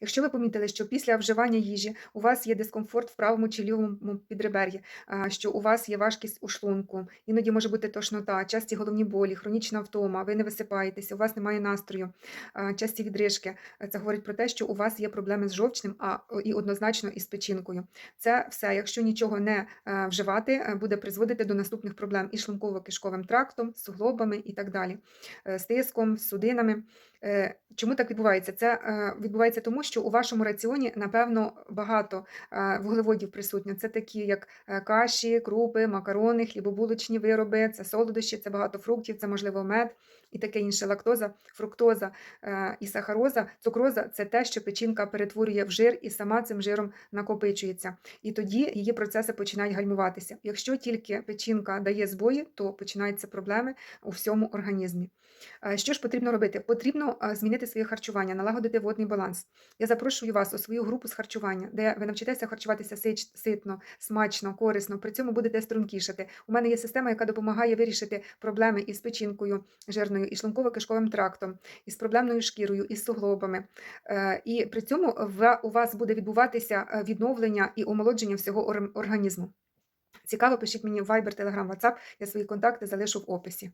Якщо ви помітили, що після вживання їжі у вас є дискомфорт в правому чи лівому підребер'ї, що у вас є важкість у шлунку, іноді може бути тошнота, часті головні болі, хронічна втома, ви не висипаєтеся, у вас немає настрою, часті відрижки. Е, Це говорить про те, що у вас є проблеми з жовчним, а і однозначно із печінкою. Це все, якщо нічого не е, вживати, е, буде призводити до наступних проблем із шлунково-кишковим трактом, суглобами і так далі, е, з тиском, з судинами. Е, Чому так відбувається? Це е, відбувається тому, що у вашому раціоні, напевно, багато е, вуглеводів присутньо. Це такі, як е, каші, крупи, макарони, хлібобулочні вироби, це солодощі, це багато фруктів, це можливо мед і таке інше. Лактоза, фруктоза е, і сахароза, цукроза це те, що печінка перетворює в жир і сама цим жиром накопичується. І тоді її процеси починають гальмуватися. Якщо тільки печінка дає збої, то починаються проблеми у всьому організмі. Що ж потрібно робити? Потрібно змінити своє харчування, налагодити водний баланс. Я запрошую вас у свою групу з харчування, де ви навчитеся харчуватися ситно, смачно, корисно. При цьому будете стрункішати. У мене є система, яка допомагає вирішити проблеми із печінкою жирною, і шлунково-кишковим трактом, із проблемною шкірою, із суглобами. Е, І при цьому у вас буде відбуватися е, відновлення і омолодження всього організму. Цікаво, пишіть мені в Viber, Telegram, WhatsApp. Я свої контакти залишу в описі.